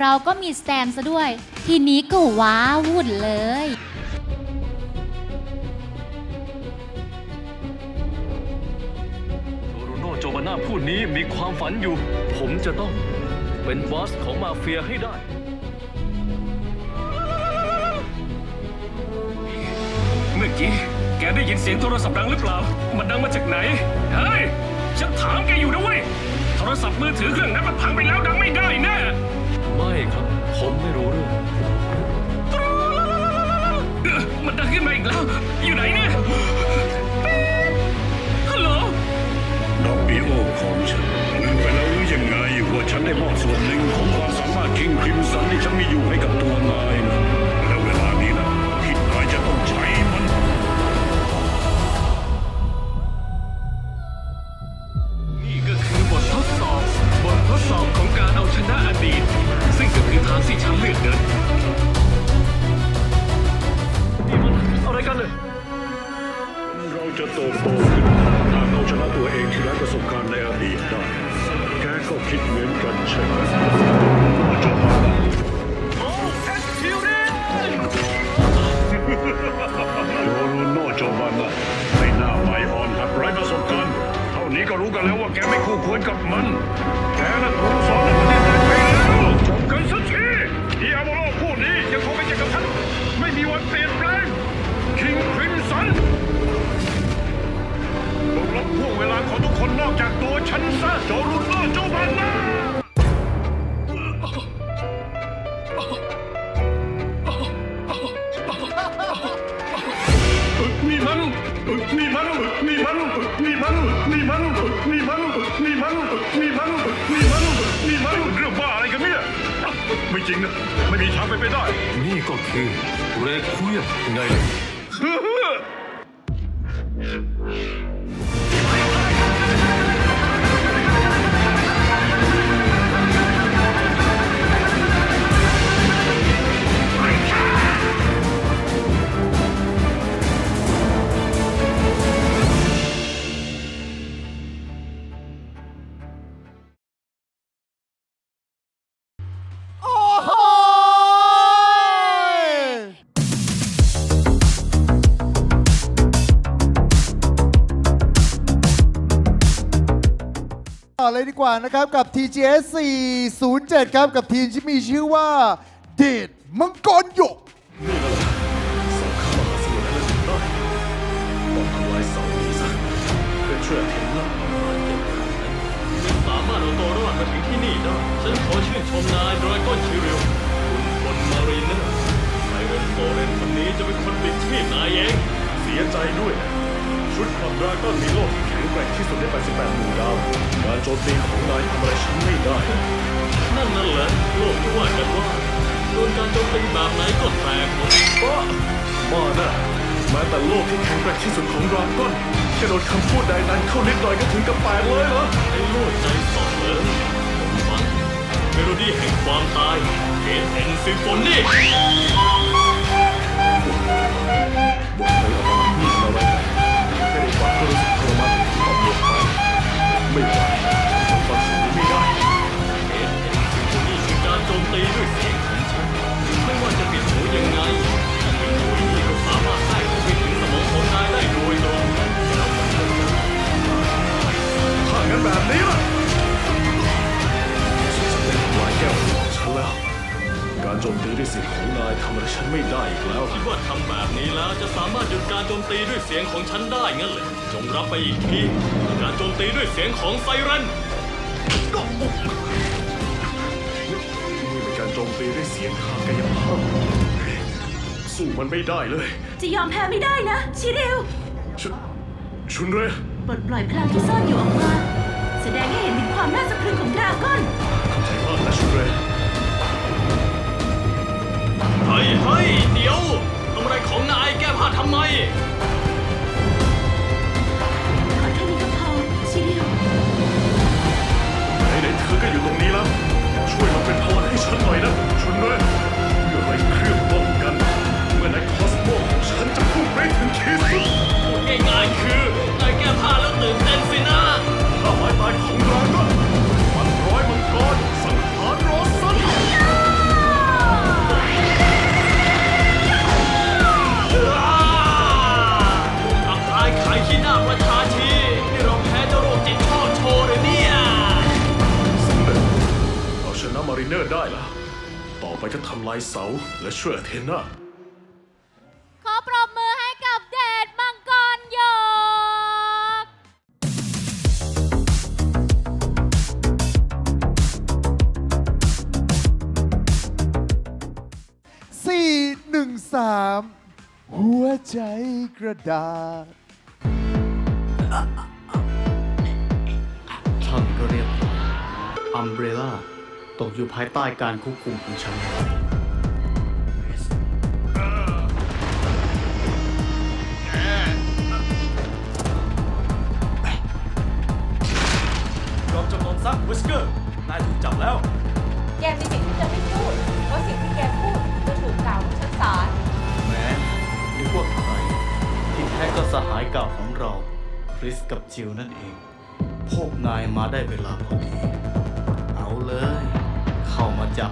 เราก็มีสแตนซะด้วย ทีนี้ก็ว้าวุ่นเลย โดโรโนโจบาน่าผู้นี้มีความฝันอยู่ ผมจะต้องเป็นบอสของมาเฟียให้ได้ เมื่อกี้แกได้ยินเสียงโทรศัพท์ดังหรือเปล่า มันดังมาจากไหน เฮ้ย ฉันถามแกอยู่นะเว้ย โทรศัพท์มือถือเครื่องนั้นมันพังไปแล้วดังไม่ได้แน่ 双 a 坑 คิดเหมือนกันใช่ไหมจวโอ้แอสทิวเรนโยรุโนโจบานะให้หน้าใหม่อ่อนหัดไร้ประสบการณ์ เท่านี้ก็รู้กันแล้วว่าแกไม่คู่ควรกับมัน แกน่ะถูกสอนให้มันได้ไปแล้วจบกันสักทีดิอาโมโลผู้นี้ยังคงเป็นจักรพรรดิไม่มีวันเปลี่ยน ห่วงเวลาของทุกคนนอกจากตัวฉันซะโจรุโนโจบานะนี่มันนี่มันนี่มันนี่มันนี่มันนี่มันนี่มันนี่มันนี่มันนี่มันเรื่องบ้าอะไรกันเนี่ยไม่จริงนะ ไม่มีทางไปนไปได้ นี่ก็คือเรคุยไง ต่อเลยดีกว่านะครับ กับ TGS 407 ครับ กับทีมที่มีชื่อว่า เดดมังกรหยกสงครามมหาสมุทระสุดได้ต้องทำลายเสานี้ซะเพื่อช่วยเทนล่าสามารถเอาตัวรอดมาถึงที่นี่ได้ ฉันขอชื่นชมนายดราก้อนชิริวคุณพลมารีน่าไซเรนโฟเรนคนนี้จะเป็นคนปิดชีพนายเอง เสียใจด้วยนะชุดความดราก้อนมีโลกที่แข็งแกร่งที่สุดใน88หมู่ดาว การโจมตีของนายทำอะไรฉันไม่ได้ นั่นนั่นแหละโลกที่ว่ากันว่าโดนการโจมตีแบบไหนก็แตกหมดบ้าบ้านะแม้แต่โลกที่แข็งแกร่งที่สุดของดราก้อนแค่โดนคำพูดใดนั้นเข้านิดหน่อยก็ถึงกับแตกเลยเหรอไอ้โลดใจสอดเลยผมฟังเมโลดี้แห่งความตายเกตแห่งซิมโฟนีบอกเลยเอามานี่มาไว้แค่ได้ฟังก็รู้สึกทรมาน โจมตีด้วยเสียงของนายทำอะไรฉันไม่ได้อีกแล้ว คิดว่าทำแบบนี้แล้วจะสามารถหยุดการโจมตีด้วยเสียงของฉันได้งั้นเลยจงรับไปอีกทีการโจมตีด้วยเสียงของไซเรนนี่เป็นการโจมตีด้วยเสียงทางกายภาพสู้มันไม่ได้เลย จะยอมแพ้ไม่ได้นะ ชิริว ชุนชุนเรปลดปล่อยพลังที่ซ่อนอยู่ออกมา แสดงให้เห็นถึงความน่าสะพรึงของดราก้อนขอบใจมากนะชุนเร เฮ้ยเฮ้ยเดี๋ยวทำอะไรของนายแก้ผ้าทำไม ได้แล้วต่อไปจะทำลายเสาและช่วยอาเทนาขอปรบมือให้กับเดชมังกรหยก 413 หัวใจกระดาษท่านก็เรียบร้อยอัมเบรล่า ตกอยู่ภายใต้การควบคุมของฉัน ยอมจำนนซะวิสเกอร์ นายถูกจับแล้ว แกมีสิทธิ์ที่จะไม่พูดเพราะสิ่งที่แกพูดจะถูกกล่าวบนชั้นศาล แม้นึกว่าใครที่แท้ก็สหายเก่าของเรา คริสกับจิลนั่นเอง พวกนายมาได้เวลาพอดี เอาเลย เข้ามาจั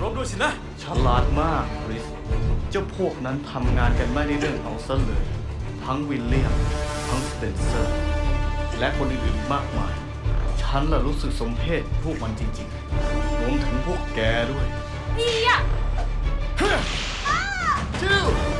ร่วมด้วยสินะ ฉลาดมากคริส เจ้าพวกนั้นทำงานกันไม่ได้เรื่องเอาซะเลย ทั้งวิลเลียม ทั้งสเปนเซอร์ และคนอื่นๆมากมาย ฉันล่ะรู้สึกสมเพศพวกมันจริงๆรวมถึงพวกแกด้วยพี่อะมั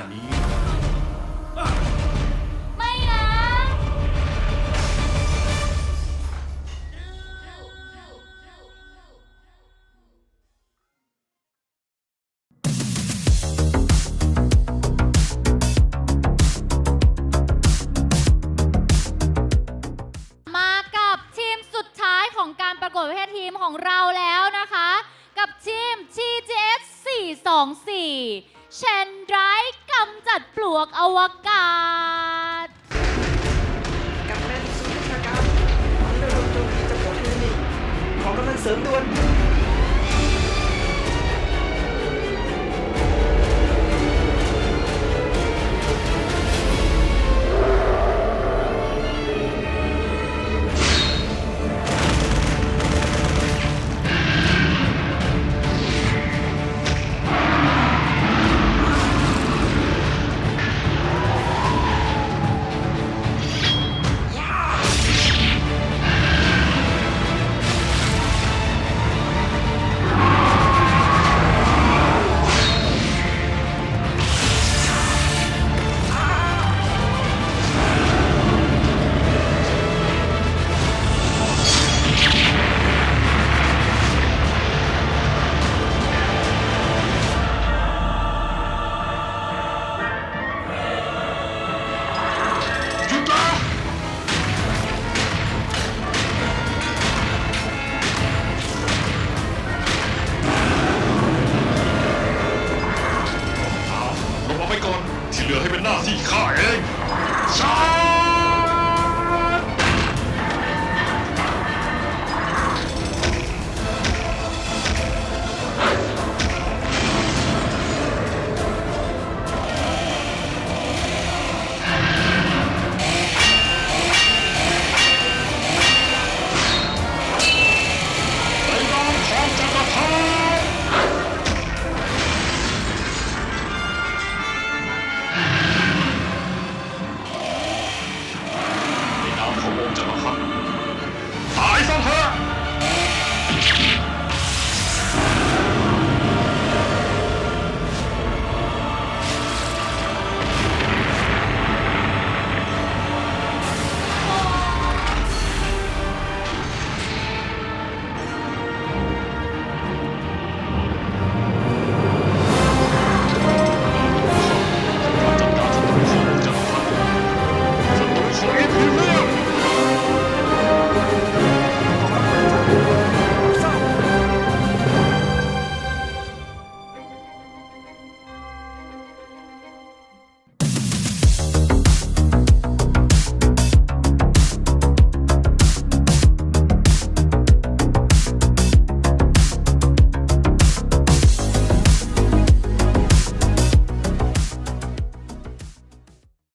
บ ปลวกอวกาศกับแมนซูนิชการมันระดมโจมตีจากหัวเทเลนิกขอกำลังเสริมด่วน